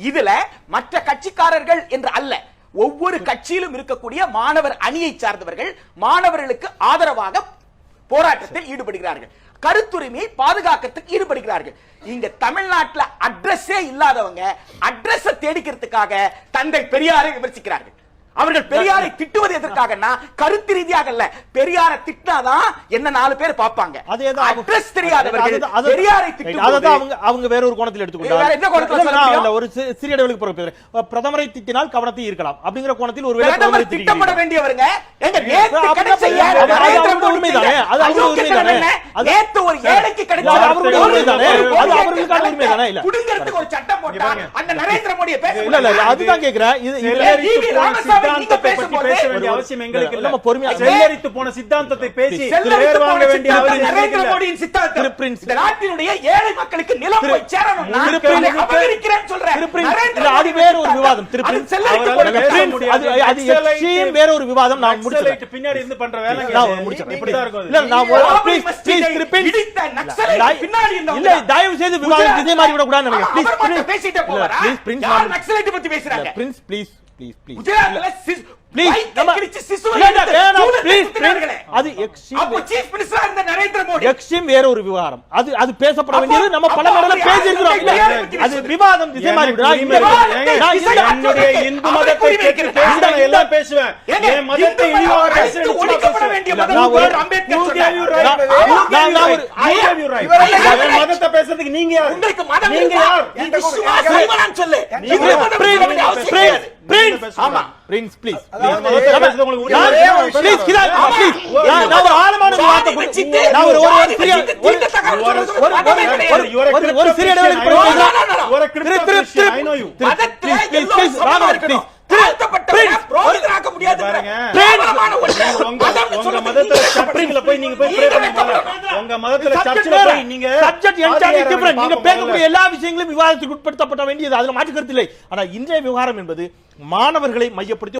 இதுல மற்ற கட்சிக்காரர்கள் என்று அல்ல. ஒவ்வொரு கட்சியிலும் இருக்கக்கூடிய மாணவர் அணியை சார்ந்தவர்கள் மாணவர்களுக்கு ஆதரவாக போராட்டத்தில் ஈடுபடுகிறார்கள். கருத்துரிமையை பாதுகாக்கிறதுக்கு ஈடுபடுகிறார்கள். இங்க தமிழ்நாட்டுல அட்ரஸே இல்லாதவங்க அட்ரஸ் தேடிக்கிறதுக்காக தந்தை பெரியாரை விமர்சிக்கிறார்கள். அவர்கள் பெரியாரை திட்டுவது எதற்காகன்னா கருத்து ரீதியாக அல்ல பெரியாரை திட்டினாதான் என்ன நாலு பேர் பார்ப்பாங்க அவங்க- அட்ரஸ் தெரியாதவர்கள் பெரியாரை அதுதான் அவங்க அவங்க வேற ஒரு கோணத்தில் எடுத்துக்கொண்டார் வேற எந்த கோணத்துல ஒரு சிறிய இடைவெளிக்கு பேசுறேன். பிரதமரை திட்டினால் கவனத்தை ஈர்க்கலாம் அப்படிங்கிற கோணத்தில் ஒரு பிரதமர் திட்டப்பட. வேண்டியவருங்க எங்க நேத்து கிடைச்ச ஏழை அது? என்ன? அது- நேத்து ஒரு ஏழைக்கு கிடைச்ச அவருடைய? ஒரு அது அவர்களுக்கான? இல்ல. புடுங்கறதுக்கு ஒரு சட்டம் போட்டா அந்த நரேந்திர மோடியை பேச இல்ல இல்ல இல்ல, அதுதான் கேக்குறேன் இது இது செல்லரித்து போன சித்தாந்தத்தை பத்தி சித்தாந்தத்தை பேச வேண்டிய அவசியம் எங்களுக்கு இல்ல நம்ம பொறுமையா- செல்லரித்து போன சித்தாந்தத்தை பேசி செல்லரித்து வேர் போன வாங்க வேண்டிய சித்தாந்தம் அவசியம் எங்களுக்கு நரேந்திர இல்ல. மோடியின் சித்தாந்தம் திரு பிரின்ஸ். இந்த நாட்டினுடைய ஏழை மக்களுக்கு நிலம் போய் சேரணும்னா திரு அதை பிரின்ஸ். அபகரிக்கிறேன்னு சொல்றேன் திரு பிரின்ஸ், நரேந்திர இல்ல, அது மோடியின் வேற ஒரு. விவாதம். செல்லரித்து. அது அது எக்ஸ்ட்ரீம் வேற ஒரு விவாதம் நான் நக்சலைட் பின்னாடி இருந்து பண்ற வேலை நான் இருக்கும் இல்ல. நான் பின்னாடி இருந்தவங்க இல்ல தான். தயவு செய்து விவாதம் மாதிரி விடக்கூடாதுன்னு நினைக்கிறேன். ப்ளீஸ் பேசிட்டே போவாரா? ப்ளீஸ் பிரின்ஸ் பத்தி பேசுறாங்க? பிரின்ஸ் ப்ளீஸ் ப்ளீஸ் ப்ளீஸ் வயித்தை நம்ம-. அது எக்ஸ்ட்ரீம் வேற ஒரு விவகாரம் அது அது பேசப்பட வேண்டியது நம்ம பல மேடல பத்தி அது? விவாதம் திசை மாறி என்னுடைய இந்து மதத்தை இந்த- எல்லாம் பேசுவேன் என் மதத்தை இழிவாக பேசுறேன் ஒழிக்கப்பட வேண்டிய மதம் மதத்தை பேசுறதுக்கு நீங்க யார் உங்களுக்கு மதம் நீங்க? யார் சொல்லு. பிரின்ஸ். ஆமா. பிரின்ஸ், ஒரு- இருக்கு. please, கிதா-. ஒரு நான் ஒரு ஆழமான ஒரு வார்த்தை வச்சுட்டு, நான் ஒரு ஒரு சாதி சிறிய ஒரு- ஒரு- ஒரு- ஒரு- ஒரு- ஒரு சிறிய Christian. இடைவெளி I know கொடுங்க. you. No, no, no, no. You are a Thiru- crypto Thiru- Christian. Thiru- I know you. திரு- மதத்திலே please, please, எல்லோரும் please, சமமா ராகவன், இருக்கணும். please. திரு- தாழ்த்தப்பட்டவனை பிரின்ஸ், புரோகிதராக்க முடியாது. பாருங்க. மதத்துல சர்ச்சுல போய் நீங்க போய் ப்ரே பண்ண வைக்கப்படணும். முதல்ல. உங்க மதத்துல சர்ச்சுல. போய் நீங்க entirely ஆதியாரை different. நீங்க பேசக்கூடிய. எல்லா விஷயங்களும் விவாதத்துக்கு உட்படுத்தப்பட வேண்டியது அதுல மாற்று கருத்து இல்லை ஆனா இன்றைய விவகாரம் என்பது மாணவர்களை மையப்படுத்தி